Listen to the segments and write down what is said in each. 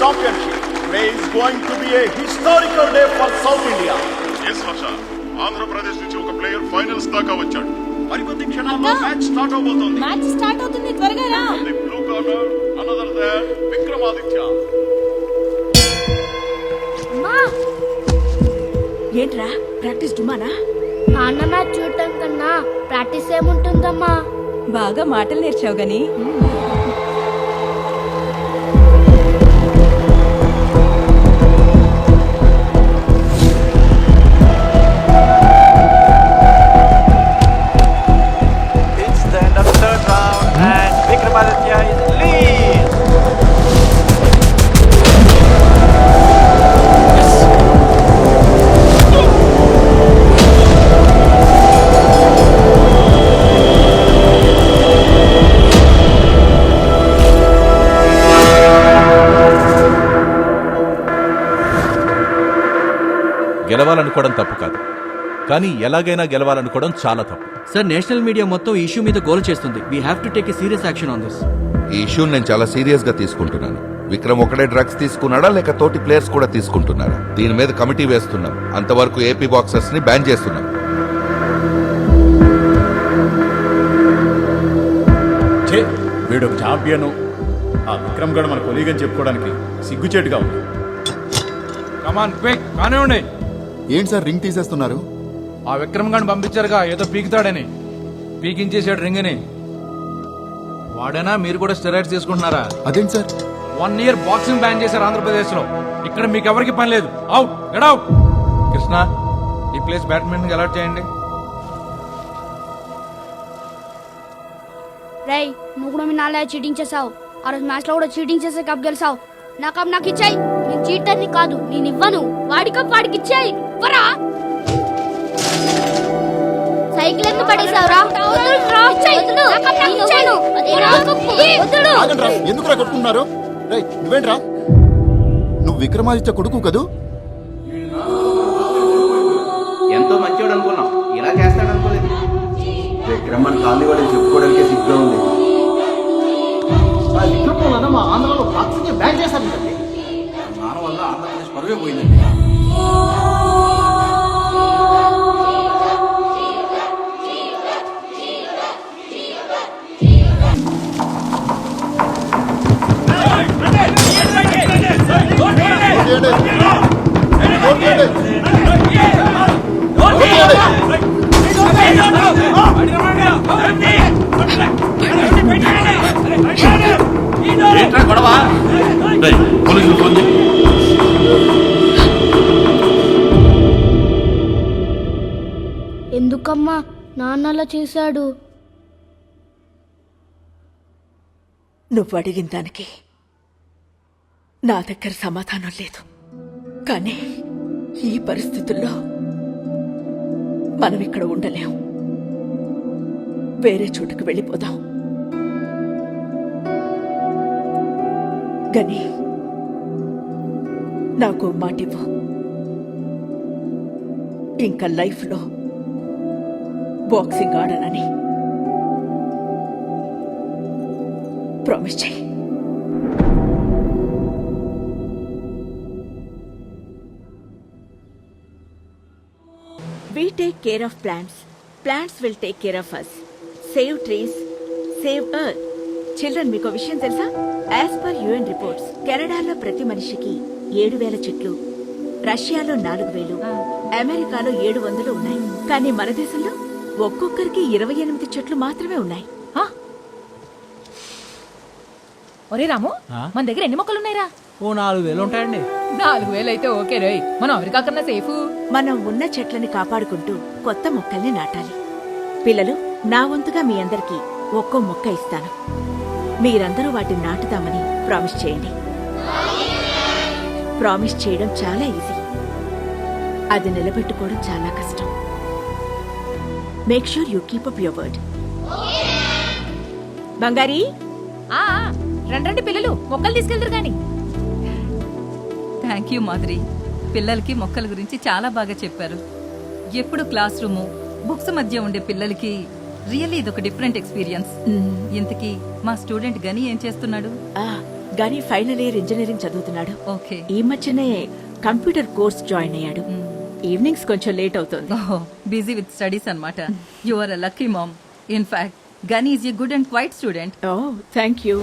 championship. Today is going to be a historical day for South India. S Harsha Andhra Pradesh నుంచి ఒక player finals దాకా వచ్చాడు. మరికొద్ది క్షణాల్లో మ్యాచ్ స్టార్ట్ అవబోతోంది మ్యాచ్ స్టార్ట్ అవుతుంది త్వరగా రా. ది బ్లూ కార్నర్ అనదర్ దాన్ విక్రమాదిత్య ఏంట్రా? ప్రాక్టీస్ డుమానా నాన్న మ్యాచ్ చూడటం కన్నా ప్రాక్టీస్ ఏముంటుందమ్మా? బాగా మాటలు నేర్చావు గాని. గెలవాలనుకోవడం తప్పు కాదు. కానీ ఎలాగైనా గెలవాలనుకోవడం చాలా తప్పు. సార్ నేషనల్ మీడియా మొత్తం ఇష్యూ మీద గోల్ చేస్తుంది. We have to take a serious action on this ఈ ఇష్యూని నేను చాలా సీరియస్గా తీసుకుంటున్నాను. విక్రమ్ ఒకడే డ్రగ్స్ తీసుకున్నాడా లేక తోటి ప్లేయర్స్ కూడా తీసుకుంటున్నారా? దీని మీద కమిటీ వేస్తున్నాం. అంతవరకు ఏపీ బాక్సర్స్ని బ్యాన్ చేస్తున్నాం. ఛే వీడు ఛాంపియన్ ఆ విక్రమ్ గడ్ మన కొలీగ్ అని చెప్పుకోవడానికి సిగ్గుచేటుగా ఉంది. కమాన్ క్విక్ కానివ్వండి. ఏంటి సార్ రింగ్ తీసేస్తున్నారు? ఆ విక్రమ్ గాని పంపించారుగా ఏదో పీకుతాడని. పీకించేసాడు రింగ్ని. వాడేనా మీరు కూడా స్టెరాయిడ్స్ తీసుకుంటున్నారా? అదేంటి sir? One year boxing ban చేశారు ఆంధ్రప్రదేశ్లో ఇక్కడ మీకు ఎవరికి పని లేదు. అవుట్ గెట్ అవుట్ కృష్ణ ఈ ప్లేస్ బ్యాడ్మింటన్ అలర్ట్ చేయండి. రేయ్ నువ్వు కూడా మీ నాన్న చీటింగ్ చేసావు ఆ రోజు మ్యాచ్లో కూడా చీటింగ్ చేసే కప్ గెలిసావు నా కప్ నాకు ఇచ్చాయి. నేను చీటర్ని కాదు నేను ఇవ్వను. వాడి కప్ వాడికి ఇచ్చాయి. ఇవ్వరా సైకిల్ ఎందుకు పడేసావురా ఎందుకురా కొట్టుకున్నారు రేయ్ నువ్వేంట్రా? నువ్వు విక్రమాదిత్య కొడుకు కదూ? ఎంతో మంచివాడు అనుకున్నాం. ఇలా చేస్తాడు అనుకోలేదు. విక్రమన్ కాలనీ వాడు చెప్పుకోవడానికి సిగ్గా ఉంది. వల్ల ఆంధ్రప్రదేశ్ పరువే పోయిందండి. ఎందుకమ్మా నాన్న అలా చేశాడు? నువ్వు అడిగిన దానికి నా దగ్గర సమాధానం లేదు. కానీ ఈ పరిస్థితుల్లో మనం ఇక్కడ ఉండలేం. వేరే చోటుకు వెళ్ళిపోదాం. గని నాకు మాటివ్వు ఇంకా లైఫ్లో బాక్సింగ్ ఆడనని ప్రామిస్ చేయి. We take care of plants plants will take care of us save trees save earth children మీకు విషయం తెలుసా? యాజ్ పర్ యుఎన్ రిపోర్ట్స్ కెనడాలో ప్రతి మనిషికి ఏడు వేల చెట్లు రష్యాలో నాలుగు వేలు అమెరికాలో ఏడు వందలు ఉన్నాయి. కానీ మన దేశంలో ఒక్కొక్కరికి ఇరవై ఎనిమిది చెట్లు మాత్రమే ఉన్నాయి. ఒరే రాము మన దగ్గర ఎన్ని మొక్కలు ఉన్నాయిరా ఓ నాలుగు వేలు ఉంటాయండి. నాలుగు వేలు అయితే ఓకే రేయ్ మనం అమెరికా కన్నా సేఫ్. మనం ఉన్న చెట్లని కాపాడుకుంటూ కొత్త మొక్కల్ని నాటాలి. పిల్లలు నా వంతుగా మీ అందరికీ ఒక్కో మొక్క ఇస్తాను. మీరందరూ వాటిని నాటుదామని ప్రామిస్ చేయండి. ప్రామిస్ చేయడం చాలా ఈజీ. అది నిలబెట్టుకోవడం చాలా కష్టం. Make sure you keep up your word బంగారీ? ఆ రండి పిల్లలు మొక్కలు తీసుకెళ్తారు గాని థ్యాంక్ యూ మాధురి. పిల్లలకి మొక్కల గురించి చాలా బాగా చెప్పారు. ఎప్పుడు క్లాస్ రూము బుక్స్ మధ్య ఉండే పిల్లలకి రియల్లీ ఇదొక డిఫరెంట్ ఎక్స్పీరియన్స్. ఇంతకీ మా స్టూడెంట్ గని ఏం చేస్తున్నాడు? ఆ, గానీ ఫైనల్ ఇయర్ ఇంజనీరింగ్ చదువుతున్నాడు. ఓకే. ఈ మధ్యనే కంప్యూటర్ కోర్స్ జాయిన్ అయ్యాడు. ఈవినింగ్స్ కొంచెం లేట్ అవుతుంది. బిజీ విత్ స్టడీస్ అనమాట you are a lucky mom in fact gun is a good and quiet student oh thank you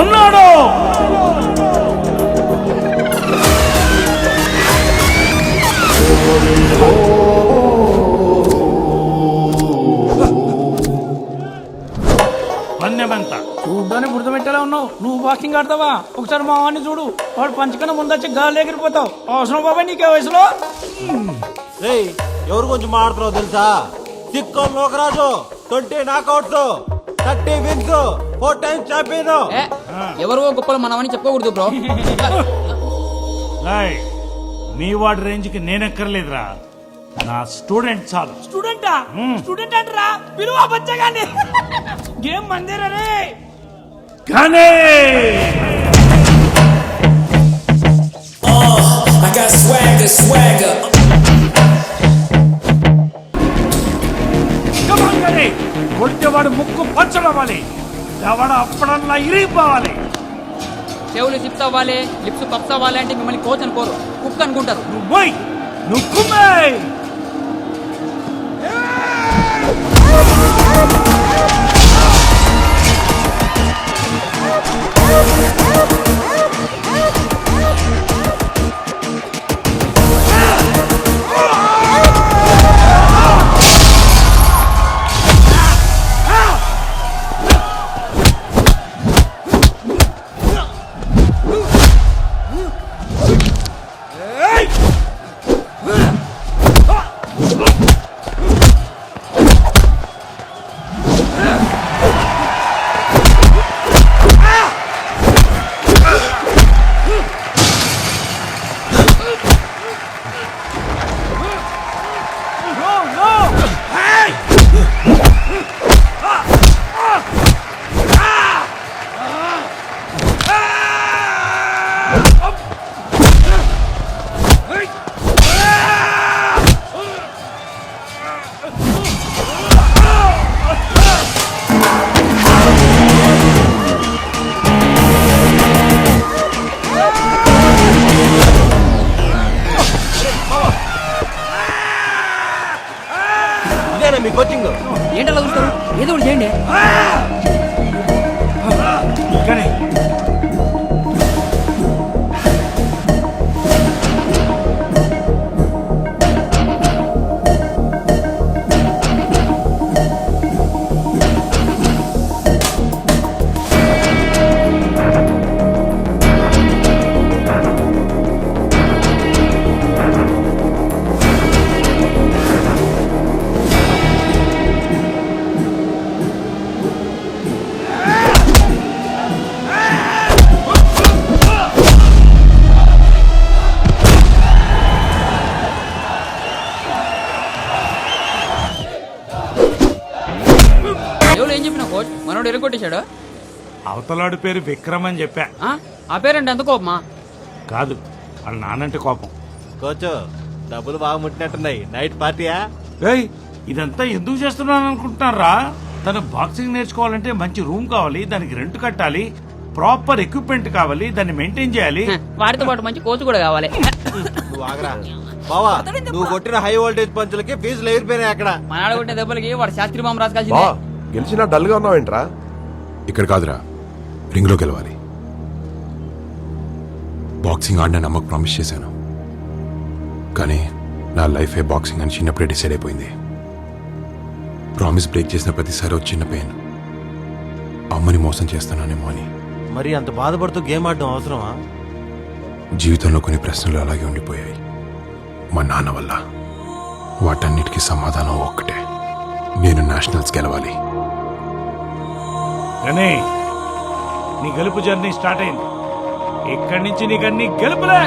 ఉన్నాడు. పన్నెమంత చూడ్డానికి బురద పెట్టేలా ఉన్నావు. నువ్వు వాకింగ్ ఆడతావా? ఒకసారి మా వాడిని చూడు. వాడు పంచకన్నా ముందొచ్చి గాలి ఎగిరిపోతావు. అవసరం బాబాయ్ నీకే వయసులో? ఎవరు కొంచెం మాడుతున్నావు తెలుసా? సిక్కో Lokaraju twenty knockouts thirty wins four times champion. ఎవరో గొప్పలు మనమని చెప్పుకోకూడదు బ్రో. మీ వాడి రేంజ్కి నేనెక్కర్లేదురా. నా స్టూడెంట్ చాలు. స్టూడెంటా? స్టూడెంట్ అంటరా? పిలువ బచ్చగాని గేమ్ మందిరనే కానీ కొట్టేవాడు ముక్కు పచ్చడవ్వాలి దవడ అప్పుడల్లా ఇరిగిపోవాలి. చెవులు సిప్స్ అవ్వాలి లిప్స్ పప్స్ అవ్వాలి అంటే మిమ్మల్ని కోచ్ అనుకోరు. కుక్ అనుకుంటారు. నువ్వు నువ్వు ఏం చెప్పిన కోచ్ మనోడు ఎరగొట్టేశాడు అవతలాడి పేరు విక్రమ్ అని చెప్పా. ఆ? పేరంటే ఎంత కోపమా? కాదు వాళ్ళ నానంటే కోపం. కోచ్ డబ్బులు బాగా ముట్టినట్టున్నాయి. నైట్ పార్టీయా? ఏయ్ ఇదంతా ఎందుకు చేస్తున్నాను అనుకుంటున్నారా? తను బాక్సింగ్ నేర్చుకోవాలంటే మంచి రూమ్ కావాలి దానికి రెంట్ కట్టాలి ప్రాపర్ ఎక్విప్మెంట్ కావాలి దాన్ని మెయింటైన్ చేయాలి. హ, వాడితో పాటు మంచి కోచ్ కూడా కావాలి. నువ్వు ఆగరా. బావా నువ్వు కొట్టిన హై వోల్టేజ్ పంచులకి ఫీజులు ఎగిరిపోయినాయి అక్కడ. మన కొట్టిన దెబ్బలకి వాడు శాస్త్రి బాంబు రాసుకాల్సిందే గెలిచినా డల్గా ఉన్నావేంట్రా? ఇక్కడ కాదురా. రింగ్లో గెలవాలి. బాక్సింగ్ ఆడిన నమ్మకు ప్రామిస్ చేశాను. కానీ నా లైఫే బాక్సింగ్ అని చిన్నప్పుడే డిసైడ్ అయిపోయింది. ప్రామిస్ బ్రేక్ చేసిన ప్రతిసారి ఒక చిన్న పెయిన్ అమ్మని మోసం చేస్తానేమో అని. మరి అంత బాధపడుతూ గేమ్ ఆడడం అవసరమా? జీవితంలో కొన్ని ప్రశ్నలు అలాగే ఉండిపోయాయి. మా నాన్న వల్ల వాటన్నిటికీ సమాధానం ఒక్కటే. నేను నేషనల్స్ గెలవాలి. కానీ నీ గెలుపు జర్నీ స్టార్ట్ అయింది. ఇక్కడి నుంచి నీకు అన్ని గెలుపులే.